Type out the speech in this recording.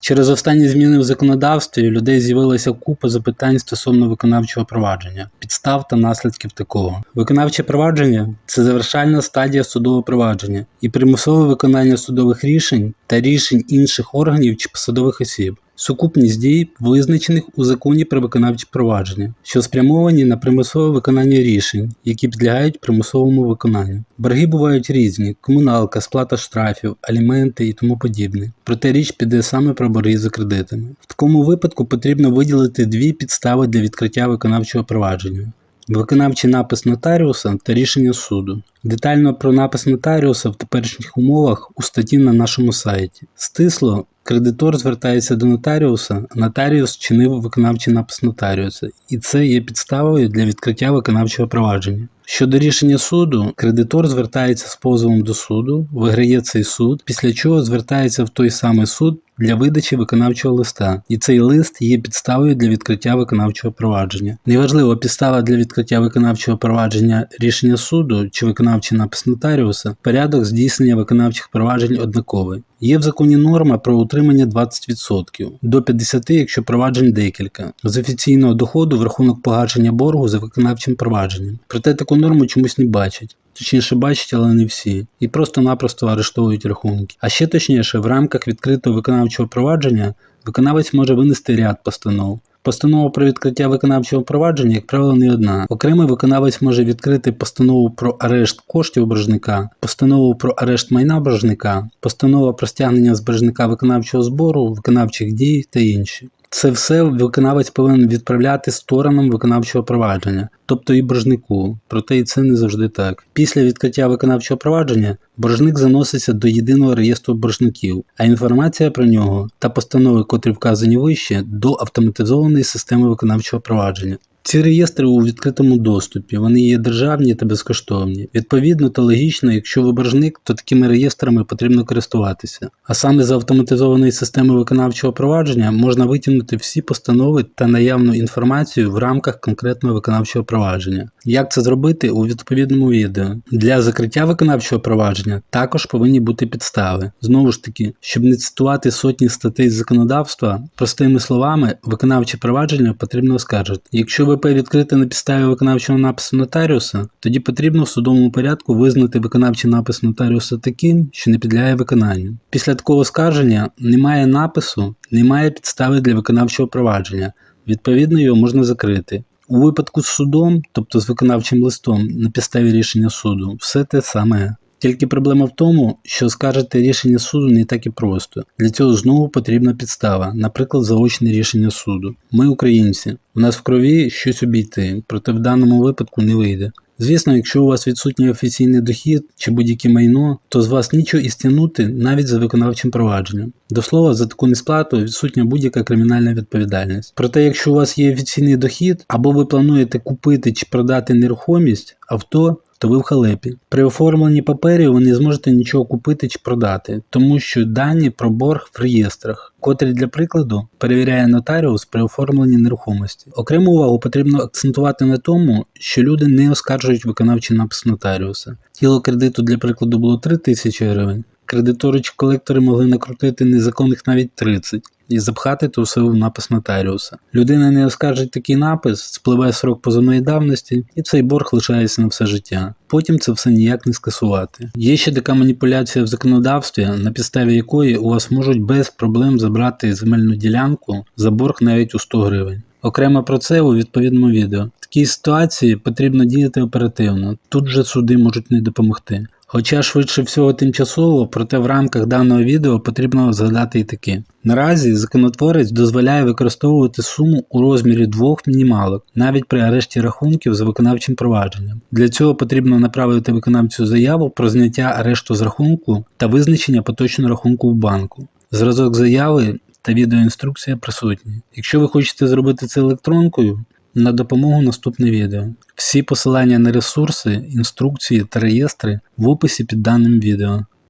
Через останні зміни в законодавстві у людей з'явилася купа запитань стосовно виконавчого провадження, підстав та наслідків такого. Виконавче провадження це завершальна стадія судового провадження і примусове виконання судових рішень та рішень інших органів чи посадових осіб. Сукупність дій, визначених у законі про виконавче провадження, що спрямовані на примусове виконання рішень, які підлягають примусовому виконанню. Борги бувають різні: комуналка, сплата штрафів, аліменти і тому подібне. Проте річ піде саме про борги за кредитами. В такому випадку потрібно виділити дві підстави для відкриття виконавчого провадження. Виконавчий напис нотаріуса та рішення суду. Детально про напис нотаріуса в теперішніх умовах у статті на нашому сайті. Стисло, кредитор звертається до нотаріуса, нотаріус чинив виконавчий напис нотаріуса, і це є підставою для відкриття виконавчого провадження. Щодо рішення суду, кредитор звертається з позовом до суду, виграє цей суд, після чого звертається в той самий суд для видачі виконавчого листа, і цей лист є підставою для відкриття виконавчого провадження. Неважливо, підстава для відкриття виконавчого провадження рішення суду чи виконавчий напис нотаріуса, порядок здійснення виконавчих проваджень однаковий. Є в законі норма про утримання 20% до 50%, якщо проваджень декілька, з офіційного доходу в рахунок погашення боргу за виконавчим провадженням. Проте таку норму чомусь не бачать. Точніше бачать, але не всі, і просто-напросто арештовують рахунки. А ще точніше, в рамках відкритого виконавчого провадження виконавець може винести ряд постанов. Постанова про відкриття виконавчого провадження, як правило, не одна. Окремий виконавець може відкрити постанову про арешт коштів боржника, постанову про арешт майна боржника, постанова про стягнення з боржника виконавчого збору, виконавчих дій та інші. Це все виконавець повинен відправляти сторонам виконавчого провадження, тобто і боржнику, проте і це не завжди так. Після відкриття виконавчого провадження боржник заноситься до єдиного реєстру боржників, а інформація про нього та постанови, котрі вказані вище, до автоматизованої системи виконавчого провадження. Ці реєстри у відкритому доступі, вони є державні та безкоштовні. Відповідно та логічно, якщо ви боржник, то такими реєстрами потрібно користуватися. А саме з автоматизованої системи виконавчого провадження можна витягнути всі постанови та наявну інформацію в рамках конкретного виконавчого провадження. Як це зробити у відповідному відео? Для закриття виконавчого провадження також повинні бути підстави. Знову ж таки, щоб не цитувати сотні статей законодавства, простими словами, виконавче провадження потрібно оскаржити. Якщо ВП відкрите на підставі виконавчого напису нотаріуса, тоді потрібно в судовому порядку визнати виконавчий напис нотаріуса таким, що не підлягає виконанню. Після такого скарження немає напису, немає підстави для виконавчого провадження. Відповідно, його можна закрити. У випадку з судом, тобто з виконавчим листом на підставі рішення суду, все те саме. Тільки проблема в тому, що скаржити рішення суду не так і просто. Для цього знову потрібна підстава, наприклад, заочне рішення суду. Ми українці, у нас в крові щось обійти, проте в даному випадку не вийде. Звісно, якщо у вас відсутній офіційний дохід чи будь-яке майно, то з вас нічого і стягнути навіть за виконавчим провадженням. До слова, за таку несплату відсутня будь-яка кримінальна відповідальність. Проте, якщо у вас є офіційний дохід, або ви плануєте купити чи продати нерухомість, авто, то ви в халепі. При оформленні паперів ви не зможете нічого купити чи продати, тому що дані про борг в реєстрах, котрі для прикладу перевіряє нотаріус при оформленні нерухомості. Окрему увагу потрібно акцентувати на тому, що люди не оскаржують виконавчий напис нотаріуса. Тіло кредиту для прикладу було 3 тисячі гривень. Кредитори чи колектори могли накрутити незаконних навіть 30 і запхати то все в напис нотаріуса. Людина не оскаржить такий напис, спливає срок позовної давності, і цей борг лишається на все життя. Потім це все ніяк не скасувати. Є ще така маніпуляція в законодавстві, на підставі якої у вас можуть без проблем забрати земельну ділянку за борг навіть у 100 гривень. Окремо про це у відповідному відео. В такій ситуації потрібно діяти оперативно. Тут же суди можуть не допомогти. Хоча швидше всього тимчасово, проте в рамках даного відео потрібно згадати і таке. Наразі законотворець дозволяє використовувати суму у розмірі двох мінімалок, навіть при арешті рахунків за виконавчим провадженням. Для цього потрібно направити виконавцю заяву про зняття арешту з рахунку та визначення поточного рахунку в банку. Зразок заяви та відеоінструкція присутні. Якщо ви хочете зробити це електронкою, на допомогу наступне відео. Всі посилання на ресурси, інструкції та реєстри в описі під даним відео.